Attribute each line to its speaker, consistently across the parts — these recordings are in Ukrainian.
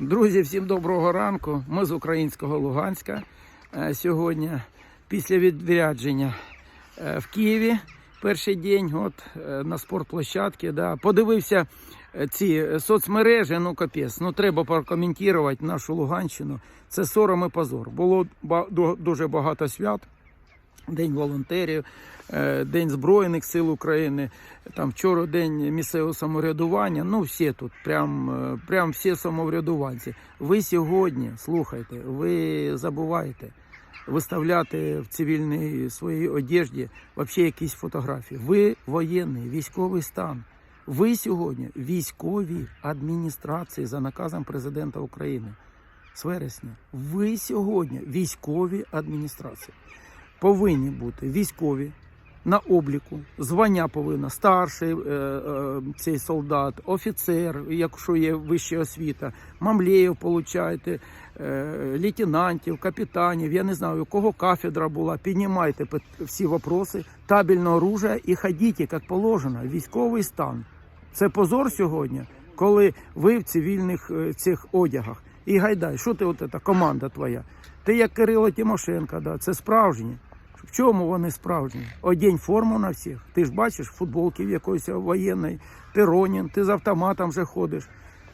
Speaker 1: Друзі, всім доброго ранку. Ми з українського Луганська Е, сьогодні після відрядження е, в Києві. Перший день, от е, на спортплощадці, да, подивився ці соцмережі. Ну капець, ну треба прокоментувати нашу Луганщину. Це сором і позор. Було дуже багато свят. День волонтерів, е, День Збройних сил України, там вчора день місцевого самоврядування. Ну, всі тут, прям, е, прям всі самоврядуванці. Ви сьогодні, слухайте, ви забуваєте виставляти в цивільній своїй одежді взагалі якісь фотографії. Ви воєнний, військовий стан. Ви сьогодні військові адміністрації за наказом президента України з вересня. Ви сьогодні військові адміністрації повинні бути військові на обліку. Звання повинно старший е, е, цей солдат, офіцер, якщо є вища освіта, мамлеїв получаєте, е, лейтенантів, капітанів. Я не знаю, у кого кафедра була. Піднімайте всі вопроси табельного оружия і ходіть, як положено. Військовий стан. Це позор сьогодні, коли ви в цивільних е, цих одягах. І гайдай, що ти от ця команда твоя? Ти як Кирило Тимошенко, да, це справжні. В чому вони справжні? Одінь форму на всіх. Ти ж бачиш футболки в якоїсь воєнної, ти ронін, ти з автоматом вже ходиш.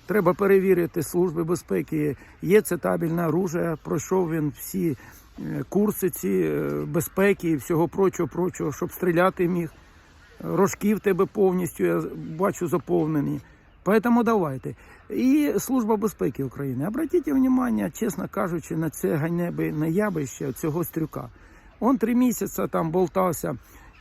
Speaker 1: Треба перевірити служби безпеки. Є це табельне оружие, пройшов він всі е, курси ці е, безпеки і всього прочого, прочого, щоб стріляти міг. Рожки в тебе повністю, я бачу, заповнені. Поэтому давайте. І Служба безпеки України. Обратіть увагу, чесно кажучи, на це ганебе наявище цього стрюка. Он три місяці там болтався,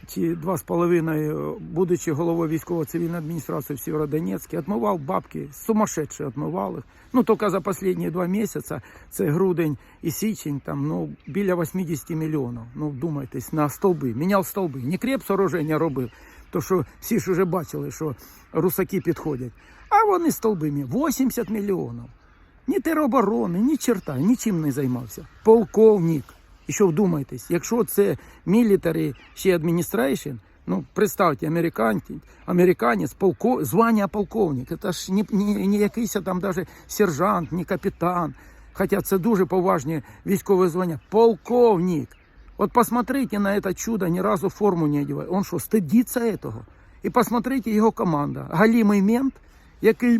Speaker 1: чи два з половиною, будучи головою військово-цивільної адміністрації в Сєвєродонецьку, відмивав бабки, сумасшедші відмивав їх. Ну, тільки за останні два місяці, це грудень і січень, там, ну, біля 80 мільйонів. Ну, вдумайтесь, на столби. Міняв столби. Не креп сооруження робив, то що всі ж вже бачили, що русаки підходять. А вони столби мі- 80 мільйонів. Ні тероборони, ні черта, нічим не займався. Полковник. І що вдумайтесь, якщо це military ще administration, ну представте, американець, полко, звання полковник, це ж не, не, не якийсь там даже сержант, не капітан. Хоча це дуже поважні військове звання. Полковник. Вот посмотрите на это чудо, ни разу форму не одевает. Он що, стидиться этого? І посмотрите його команда. Галімий мент, який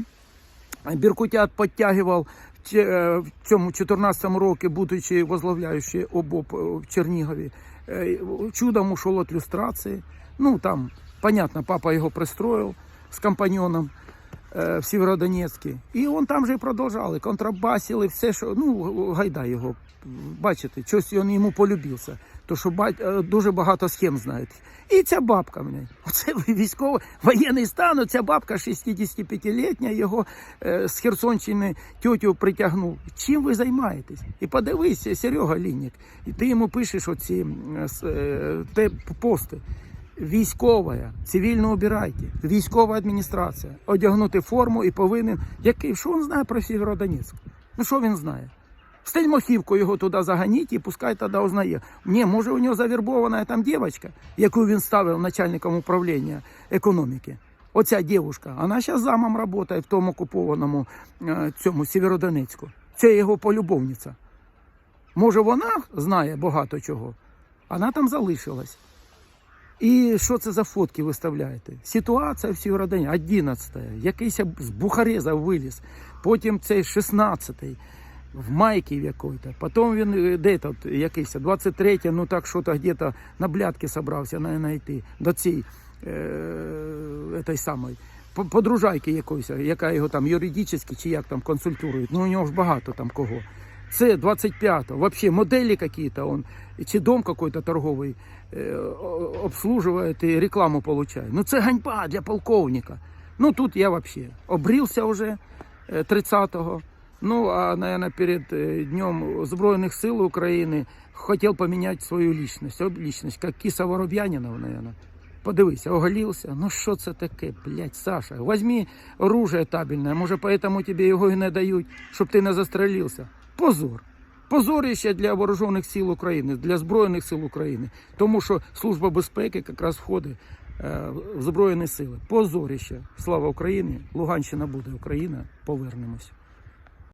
Speaker 1: Біркутят підтягував е, в цьому 14-му році, будучи возглавляючи ОБОП е, в Чернігові. Е, Чудом ушов від люстрації. Ну там, понятно, папа його пристроїв з компаньоном в Сєвєродонецьку. І он там же і продовжали, контрабасили, все, що, ну, гайда його. Бачите, щось він йому полюбився. То що бать, е, дуже багато схем знають. І ця бабка мене. Оце військовий воєнний стан. Оця бабка 65-літня, його е, з Херсонщини тьотю притягнув. Чим ви займаєтесь? І подивися, Серега Лінік, і ти йому пишеш оці е, те пости. Військова, цивільно обирайте, військова адміністрація, одягнути форму і повинен. Який що він знає про Сєвєродонецьк? Ну що він знає? Стельмохівку його туди заганіть і пускай тоді узнає. Ні, може у нього завербована там дівчинка, яку він ставив начальником управління економіки. Оця дівчинка, вона зараз замом працює в тому окупованому е, цьому Сєвєродонецьку. Це його полюбовниця. Може, вона знає багато чого, вона там залишилась. І що це за фотки виставляєте? Ситуація в Сєвєродоні, 11 якийсь з Бухареза виліз, потім цей 16-й, в майці в якої-то. Потім він е, де тут якийсь 23 ну так що то где-то на блядки собрався на знайти до цієї е, самої. Подружайки якоїсь, яка його там юридично чи як там консультують. Ну у нього ж багато там кого. Це 25-го. Вообще модели какие-то он, чи дом какой-то торговий е, о- обслуживает і рекламу получає. Ну це ганьба для полковника. Ну тут я вообще обрівся вже е, 30-го. Ну, а, наверное, перед э, Днем Збройных сил Украины хотел поменять свою личность, об- личность, как Киса Вороб'янинов, наверное. Подивися, оголівся. Ну що це таке, блядь, Саша? Возьми оружие табельне, може поэтому тебе його і не дають, щоб ти не застрелився. Позор. Позорище для вооружених сил України, для Збройних сил України. Тому що Служба безпеки якраз входить е, в Збройні сили. Позорище. Слава Україні! Луганщина буде Україна. Повернемось.